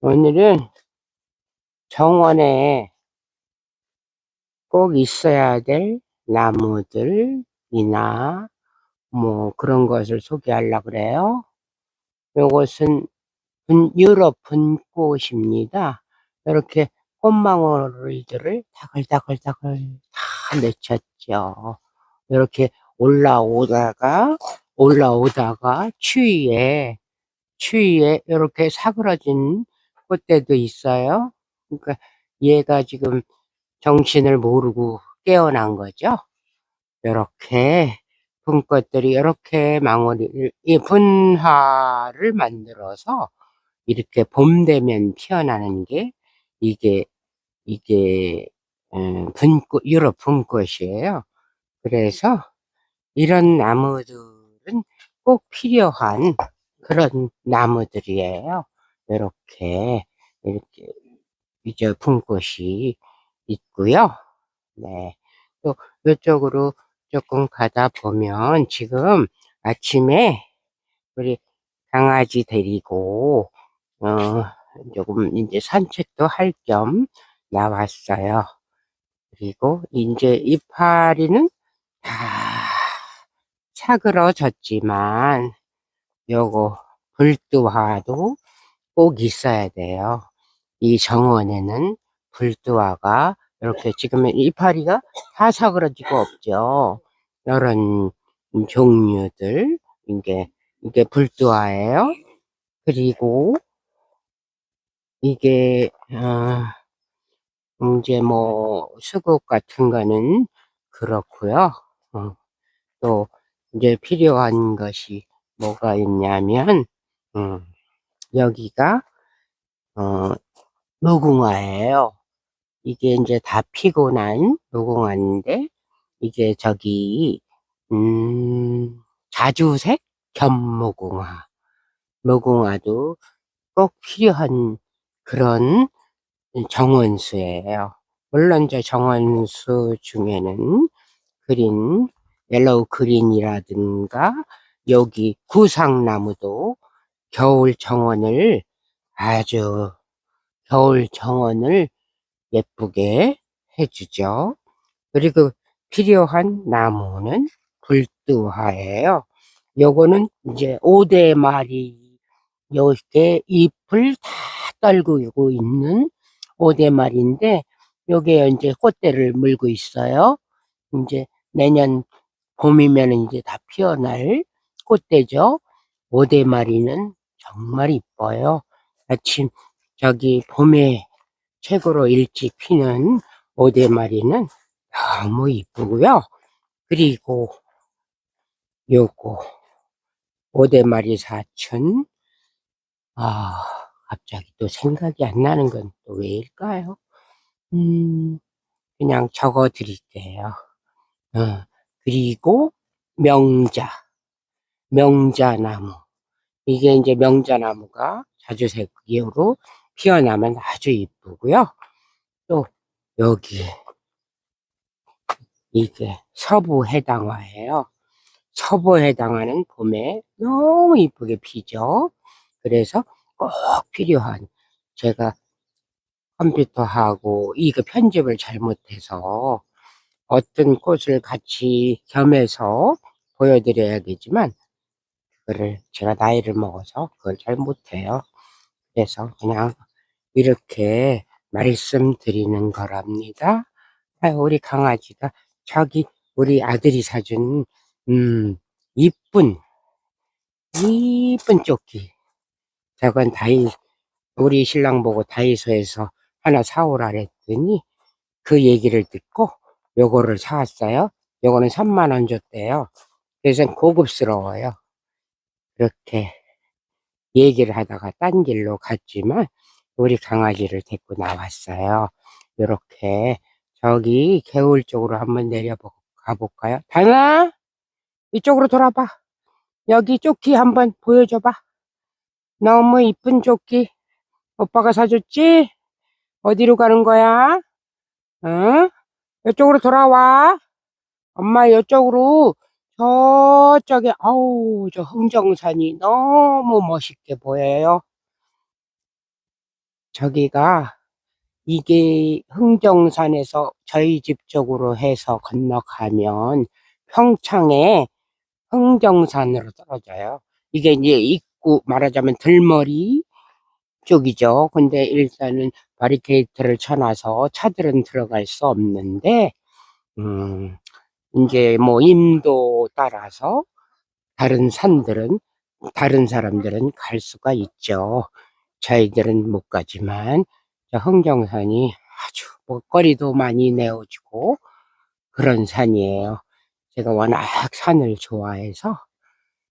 오늘은 정원에 꼭 있어야 될 나무들이나 뭐 그런 것을 소개하려고 그래요. 요것은 분, 유럽 분꽃입니다. 이렇게 꽃망울들을 다글다글다글 다 맺혔죠. 이렇게 올라오다가 올라오다가 추위에 추위에 이렇게 사그러진 꽃대도 있어요. 그러니까 얘가 지금 정신을 모르고 깨어난 거죠. 이렇게 분꽃들이 이렇게 망울이 이 분화를 만들어서 이렇게 봄 되면 피어나는 게 이게 이게 음, 분꽃 유럽 분꽃이에요. 그래서 이런 나무들은 꼭 필요한 그런 나무들이에요. 이렇게 이렇게 이제 분꽃이 있고요. 네. 또 이쪽으로 조금 가다 보면 지금 아침에 우리 강아지 데리고 어 조금 이제 산책도 할 겸 나왔어요. 그리고 이제 이파리는 다 차그러졌지만 요거 불두화도 꼭 있어야 돼요. 이 정원에는 불두화가 이렇게 지금 이파리가 다 사그러지고 없죠. 이런 종류들 이게 이게 불두화예요. 그리고 이게 어, 이제 뭐 수국 같은 거는 그렇고요. 어, 또 이제 필요한 것이 뭐가 있냐면 음, 여기가 어, 무궁화예요. 이게 이제 다 피고 난 무궁화인데 이게 저기 음, 자주색 견무궁화 무궁화도 꼭 필요한 그런 정원수예요. 물론 저 정원수 중에는 그린 옐로우 그린이라든가 여기 구상나무도 겨울 정원을 아주 겨울 정원을 예쁘게 해주죠. 그리고 필요한 나무는 불두화예요. 요거는 이제 오대마리 요게 잎을 다 떨구고 있는 오대마리인데 요게 이제 꽃대를 물고 있어요. 이제 내년 봄이면 이제 다 피어날 꽃대죠. 오대마리는 정말 이뻐요. 아침 저기 봄에 최고로 일찍 피는 오대마리는 너무 이쁘고요. 그리고 요거 오대마리 사춘 아 갑자기 또 생각이 안 나는 건 또 왜일까요? 음 그냥 적어 드릴게요. 어, 그리고 명자 명자나무 이게 이제 명자나무가 자주색으로 피어나면 아주 이쁘고요. 또 여기 이게 서부 해당화예요. 서부 해당화는 봄에 너무 이쁘게 피죠. 그래서 꼭 필요한 제가 컴퓨터하고 이거 편집을 잘못해서 어떤 꽃을 같이 겸해서 보여드려야겠지만 그거를 제가 나이를 먹어서 그걸 잘 못해요. 그래서 그냥 이렇게 말씀드리는 거랍니다. 우리 강아지가 저기 우리 아들이 사준 음 이쁜 이쁜 조끼 저건 다이 우리 신랑 보고 다이소에서 하나 사오라 그랬더니 그 얘기를 듣고 요거를 사왔어요. 요거는 3만원 줬대요. 그래서 고급스러워요. 그렇게 얘기를 하다가 딴 길로 갔지만 우리 강아지를 데리고 나왔어요. 이렇게 저기 개울 쪽으로 한번 내려 가 볼까요? 다나 이쪽으로 돌아봐. 여기 조끼 한번 보여줘봐. 너무 이쁜 조끼. 오빠가 사줬지? 어디로 가는 거야? 응? 이쪽으로 돌아와. 엄마 이쪽으로 저쪽에 아우 저 흥정산이 너무 멋있게 보여요. 저기가 이게 흥정산에서 저희 집 쪽으로 해서 건너가면 평창에 흥정산으로 떨어져요. 이게 이제 입구 말하자면 들머리 쪽이죠. 근데 일단은 바리케이트를 쳐놔서 차들은 들어갈 수 없는데, 음, 이제 뭐 임도 따라서 다른 산들은, 다른 사람들은 갈 수가 있죠. 저희들은 못 가지만, 저 흥정산이 아주 먹거리도 많이 내어주고 그런 산이에요. 제가 워낙 산을 좋아해서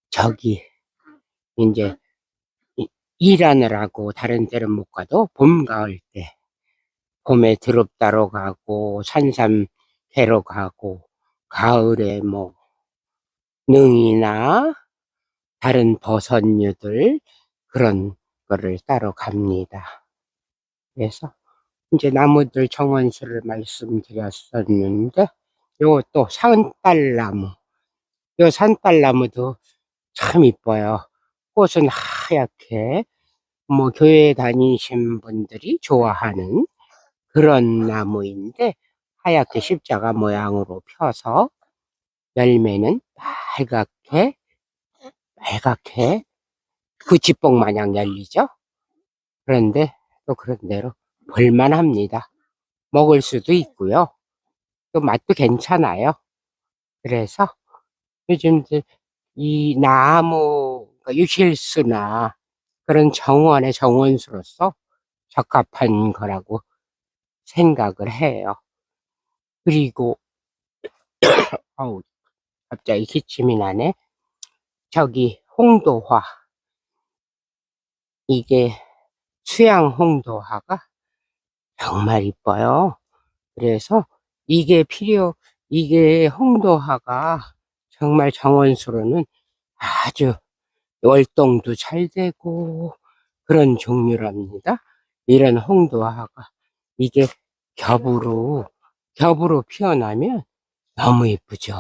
저기 이제 이- 일하느라고 다른 데는 못 가도 봄, 가을 때 봄에 드롭다로 가고 산삼 캐러 가고 가을에 뭐 능이나 다른 버섯류들 그런 거를 따러 갑니다. 그래서 이제 나무들 정원수를 말씀드렸었는데 요것도 산딸나무 요 산딸나무도 참 이뻐요. 꽃은 하얗게 뭐 교회 다니신 분들이 좋아하는 그런 나무인데 하얗게 십자가 모양으로 펴서 열매는 빨갛게 빨갛게 그 지뽕 마냥 열리죠. 그런데 또 그런 대로 볼만합니다. 먹을 수도 있고요. 또 맛도 괜찮아요. 그래서 요즘 이 나무 그러니까 유실수나 그런 정원의 정원수로서 적합한 거라고 생각을 해요. 그리고 어우 갑자기 기침이 나네. 저기 홍도화 이게 수양 홍도화가 정말 이뻐요. 그래서 이게 필요 이게 홍도화가 정말 정원수로는 아주 월동도 잘 되고 그런 종류랍니다. 이런 홍도화가 이게 겹으로 겹으로 피어나면 너무 이쁘죠.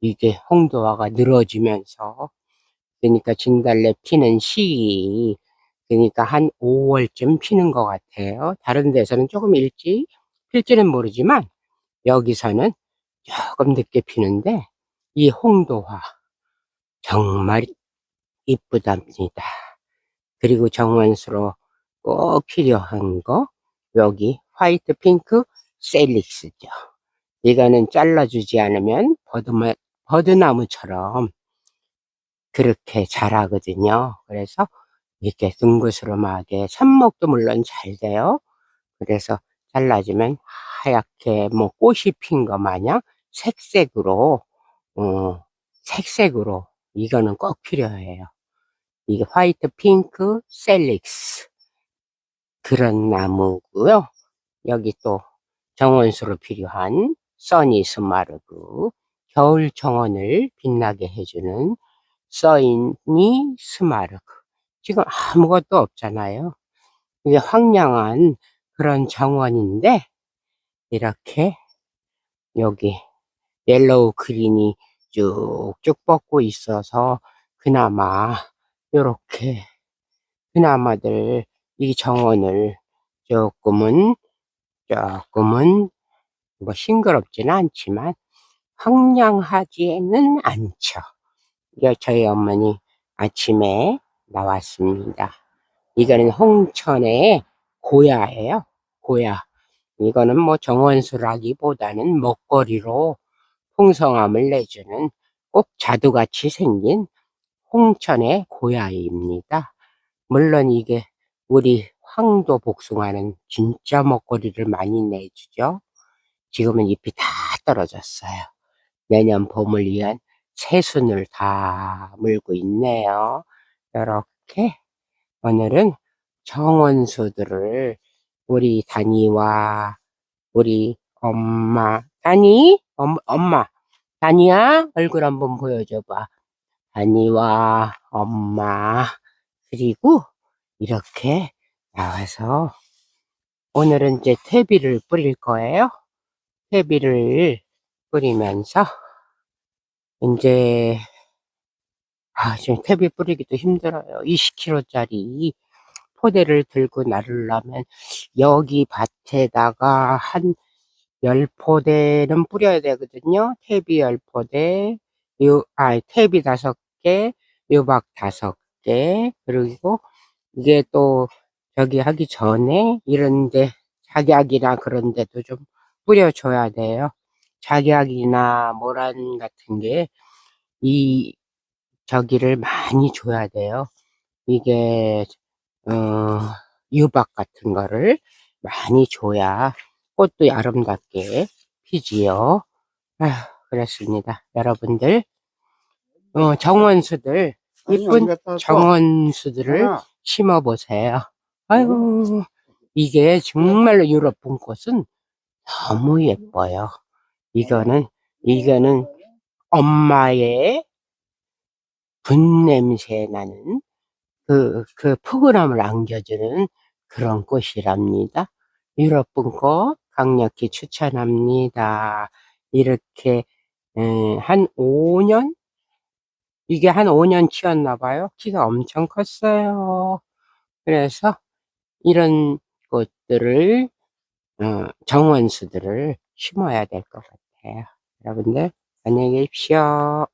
이게 홍도화가 늘어지면서 그러니까 진달래 피는 시기 그러니까 한 5월쯤 피는 것 같아요. 다른 데서는 조금 일찍 필지는 모르지만 여기서는 조금 늦게 피는데 이 홍도화 정말 이쁘답니다. 그리고 정원수로 꼭 필요한 거 여기 화이트 핑크 셀릭스죠. 이거는 잘라주지 않으면 버드마, 버드나무처럼 그렇게 자라거든요. 그래서 이렇게 둥그스름하게 삽목도 물론 잘 돼요. 그래서 잘라주면 하얗게 뭐 꽃이 핀 거 마냥 색색으로 어, 색색으로 이거는 꼭 필요해요. 이게 화이트 핑크 셀릭스 그런 나무고요. 여기 또 정원수로 필요한 써니 스마르그 겨울 정원을 빛나게 해주는 써니 스마르그 지금 아무것도 없잖아요. 이게 황량한 그런 정원인데 이렇게 여기 옐로우 그린이 쭉쭉 뻗고 있어서 그나마 요렇게 그나마들 이 정원을 조금은 조금은 뭐 싱그럽지는 않지만 황량하지는 않죠. 이거 저희 어머니 아침에 나왔습니다. 이거는 홍천의 고야예요. 고야. 이거는 뭐 정원수라기보다는 먹거리로 풍성함을 내주는 꼭 자두같이 생긴 홍천의 고야입니다. 물론 이게 우리 황도 복숭아는 진짜 먹거리를 많이 내주죠. 지금은 잎이 다 떨어졌어요. 내년 봄을 위한 새순을 다 물고 있네요. 이렇게 오늘은 정원수들을 우리 다니와 우리 엄마 다니 엄, 엄마 다니야 얼굴 한번 보여줘봐 다니와 엄마 그리고 이렇게 나와서 오늘은 이제 퇴비를 뿌릴 거예요 퇴비를 뿌리면서 이제 아 지금 퇴비 뿌리기도 힘들어요 20kg짜리 포대를 들고 나르려면 여기 밭에다가 한열 포대는 뿌려야 되거든요. 퇴비 열 포대, 요, 아, 퇴비 다섯 개, 요박 다섯 개, 그리고 이게 또 저기 하기 전에 이런데 작약이나 그런 데도 좀 뿌려줘야 돼요. 작약이나 모란 같은 게 이 저기를 많이 줘야 돼요. 이게 어, 유박 같은 거를 많이 줘야 꽃도 아름답게 피지요. 아휴, 그렇습니다. 여러분들, 어, 정원수들, 이쁜 정원수들을 심어 보세요. 아이고, 이게 정말로 유럽 봄꽃은 너무 예뻐요. 이거는, 이거는 엄마의 분 냄새 나는 그, 그 푸근함을 안겨주는 그런 꽃이랍니다. 유럽 봄꽃 강력히 추천합니다. 이렇게, 음, 한 5년? 이게 한 5년 키웠나 봐요. 키가 엄청 컸어요. 그래서 이런 꽃들을, 어, 정원수들을 심어야 될 것 같아요. 여러분들, 안녕히 계십시오.